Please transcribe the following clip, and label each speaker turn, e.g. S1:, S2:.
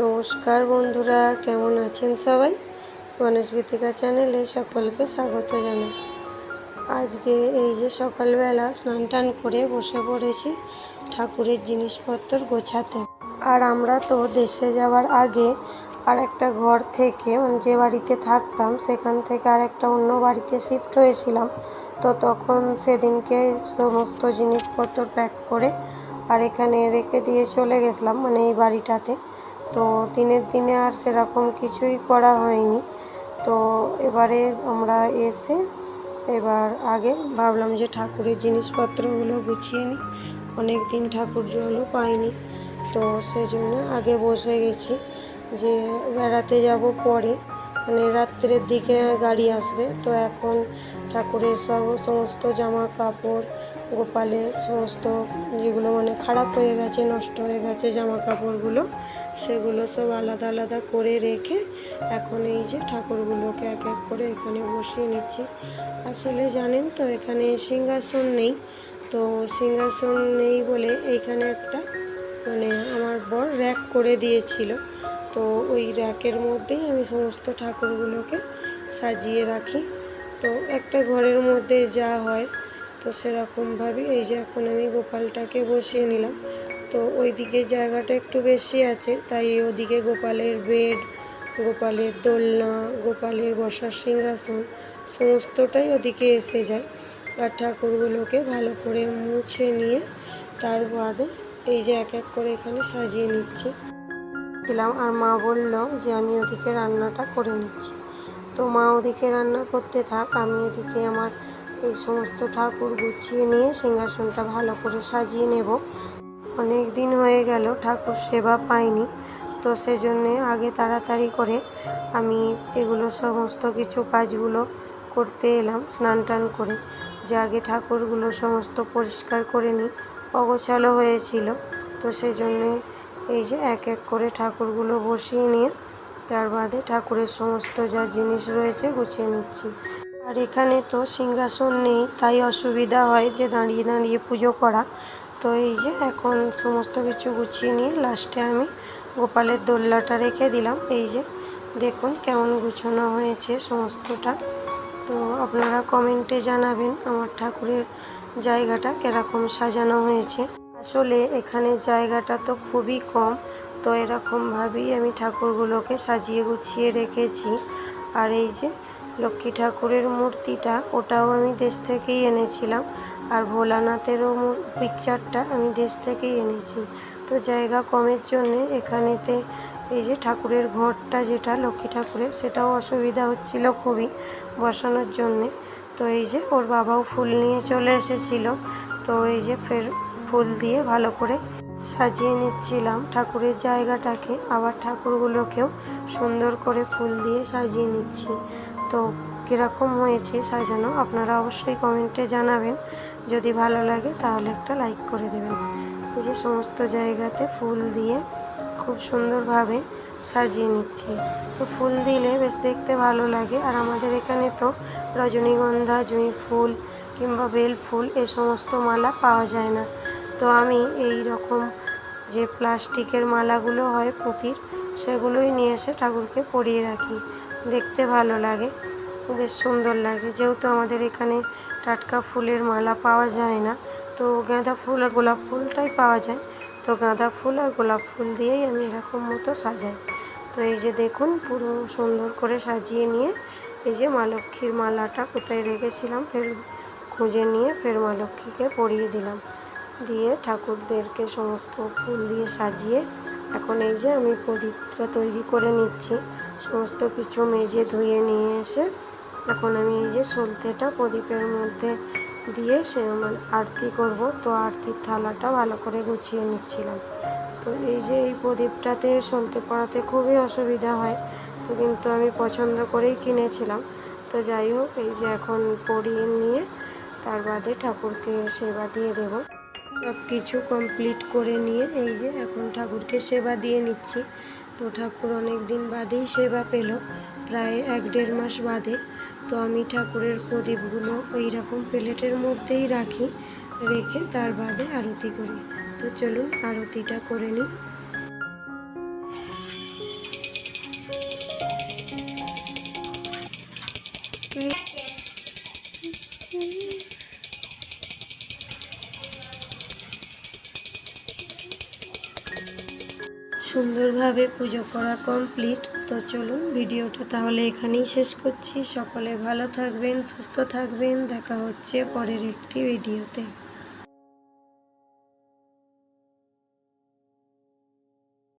S1: নমস্কার বন্ধুরা, কেমন আছেন সবাই? গণেশ গীতিকা চ্যানেলে সকলকে স্বাগত জানাই। আজকে এই যে সকালবেলা স্নান টান করে বসে পড়েছি ঠাকুরের জিনিসপত্র গোছাতে। আর আমরা তো দেশে যাওয়ার আগে আর একটা ঘর থেকে মানে যে বাড়িতে থাকতাম, সেখান থেকে আর একটা অন্য বাড়িতে শিফট হয়েছিলাম। তো তখন সেদিনকে সমস্ত জিনিসপত্র প্যাক করে আর এখানে রেখে দিয়ে চলে গেছিলাম মানে এই বাড়িটাতে। তো দিনের দিনে আর সেরকম কিছুই করা হয়নি। তো এবারে আমরা এসে এবার আগে ভাবলাম যে ঠাকুরের জিনিসপত্রগুলো গুছিয়ে নিই। অনেক দিন ঠাকুর জলও পাইনি। তো সেজন্য আগে বসে গেছি যে বেড়াতে যাব পরে। মানে রাত্রের দিকে গাড়ি আসবে। তো এখন ঠাকুরের সব সমস্ত জামা কাপড় গোপালের সমস্ত যেগুলো মানে খারাপ হয়ে গেছে, নষ্ট হয়ে গেছে জামা কাপড়গুলো সেগুলো সব আলাদা আলাদা করে রেখে এখন এই যে ঠাকুরগুলোকে এক এক করে এখানে বসিয়ে নিচ্ছি। আসলে জানেন তো, এখানে সিংহাসন নেই। তো সিংহাসন নেই বলে এইখানে একটা মানে আমার বর র্যাক করে দিয়েছিল। তো ওই র্যাকের মধ্যেই আমি সমস্ত ঠাকুরগুলোকে সাজিয়ে রাখি। তো একটা ঘরের মধ্যে যা হয়, তো সেরকমভাবে এই যে এখন আমি গোপালটাকে বসিয়ে নিলাম। তো ওইদিকে জায়গাটা একটু বেশি আছে, তাই ওদিকে গোপালের বেড, গোপালের দোলনা, গোপালের বসার সিংহাসন, সমস্তটাই ওদিকে এসে যায়। আর ঠাকুরগুলোকে ভালো করে মুছে নিয়ে তার বাদে এই যে এক এক করে এখানে সাজিয়ে নিচ্ছি। দিলাম আর মা বলল যে আমি ওদিকে রান্নাটা করে নিচ্ছি। তো মা ওদিকে রান্না করতে থাক, আমি এদিকে আমার এই সমস্ত ঠাকুর গুছিয়ে নিয়ে সিংহাসনটা ভালো করে সাজিয়ে নেব। অনেক দিন হয়ে গেল, ঠাকুর সেবা পাইনি। তো সেজন্যে আগে তাড়াতাড়ি করে আমি এগুলো সমস্ত কিছু কাজগুলো করতে এলাম, স্নান টান করে। যে আগে ঠাকুরগুলো সমস্ত পরিষ্কার করে নিই, অগোছালো হয়েছিল। তো সেই জন্যে এই যে এক এক করে ঠাকুরগুলো বসিয়ে নিয়ে, তার বাদে ঠাকুরের সমস্ত যা জিনিস রয়েছে গুছিয়ে নিচ্ছি। আর এখানে তো সিংহাসন নেই, তাই অসুবিধা হয় যে দাঁড়িয়ে দাঁড়িয়ে পুজো করা। তো এই যে এখন সমস্ত কিছু গুছিয়ে নিয়ে লাস্টে আমি গোপালের দোল্লাটা রেখে দিলাম। এই যে দেখুন কেমন গুছানো হয়েছে সমস্তটা। তো আপনারা কমেন্টে জানাবেন আমার ঠাকুরের জায়গাটা কীরকম সাজানো হয়েছে। আসলে এখানে জায়গাটা তো খুবই কম। তো এরকমভাবেই আমি ঠাকুরগুলোকে সাজিয়ে গুছিয়ে রেখেছি। আর এই যে লক্ষ্মী ঠাকুরের মূর্তিটা, ওটাও আমি দেশ থেকেই এনেছিলাম। আর ভোলানাথেরও পিকচারটা আমি দেশ থেকেই এনেছি। তো জায়গা কমের জন্যে এখানেতে এই যে ঠাকুরের ঘরটা যেটা, লক্ষ্মী ঠাকুরের, সেটাও অসুবিধা হচ্ছিল খুবই বসানোর জন্যে। তো এই যে ওর বাবাও ফুল নিয়ে চলে এসেছিল। তো এই যে ফের ফুল দিয়ে ভালো করে সাজিয়ে নিচ্ছিলাম। ঠাকুরের জায়গাটাকে আবার ঠাকুরগুলোকেও সুন্দর করে ফুল দিয়ে সাজিয়ে নিচ্ছি। তো কীরকম হয়েছে সাজানো আপনারা অবশ্যই কমেন্টে জানাবেন। যদি ভালো লাগে তাহলে একটা লাইক করে দেবেন। এই যে সমস্ত জায়গাতে ফুল দিয়ে খুব সুন্দরভাবে সাজিয়ে নিচ্ছি। তো ফুল দিলে বেশ দেখতে ভালো লাগে। আর আমাদের এখানে তো রজনীগন্ধা, জুঁই ফুল কিংবা বেল ফুল এ সমস্ত মালা পাওয়া যায় না। তো আমি এই রকম যে প্লাস্টিকের মালাগুলো হয় পুঁতির, সেগুলোই নিয়ে এসে ঠাকুরকে পরিয়ে রাখি। দেখতে ভালো লাগে, বেশ সুন্দর লাগে। যেহেতু আমাদের এখানে টাটকা ফুলের মালা পাওয়া যায় না, তো গাঁদা ফুল আর গোলাপ ফুলটাই পাওয়া যায়। তো গাঁদা ফুল আর গোলাপ ফুল দিয়েই আমি এরকম মতো সাজাই। তো এই যে দেখুন, পুরো সুন্দর করে সাজিয়ে নিয়ে এই যে মা লক্ষ্মীর মালাটা কোথায় রেখেছিলাম, ফের খুঁজে নিয়ে ফের মা লক্ষ্মীকে পরিয়ে দিলাম। দিয়ে ঠাকুরদেরকে সমস্ত ফুল দিয়ে সাজিয়ে এখন এই যে আমি প্রদীপটা তৈরি করে নিচ্ছি। সমস্ত কিছু মেজে ধুয়ে নিয়ে এসে এখন আমি এই যে সলতেটা প্রদীপের মধ্যে দিয়ে সে মানে আরতি করব। তো আরতির থালাটা ভালো করে গুছিয়ে নিচ্ছিলাম। তো এই যে এই প্রদীপটাতে সলতে পড়াতে খুবই অসুবিধা হয়। তো কিন্তু আমি পছন্দ করেই কিনেছিলাম। তো যাই হোক, এই যে এখন পরিয়ে নিয়ে তার বাদে ঠাকুরকে সেবা দিয়ে দেব। সব কিছু কমপ্লিট করে নিয়ে এই যে এখন ঠাকুরকে সেবা দিয়ে নিচ্ছি। তো ঠাকুর অনেক দিন বাদেই সেবা পেল, প্রায় এক দেড় মাস বাদে। তো আমি ঠাকুরের প্রদীপগুলো ওই রকম প্লেটের মধ্যেই রাখি, রেখে তার বাদে আরতি করি। তো চলুন আরতিটা করে নিই। Great. সুন্দরভাবে পুজো করা কমপ্লিট তো চলুন ভিডিওটা তাহলে এখানেই শেষ করছি। সকলে ভালো থাকবেন, সুস্থ থাকবেন। দেখা হচ্ছে পরের একটি ভিডিওতে।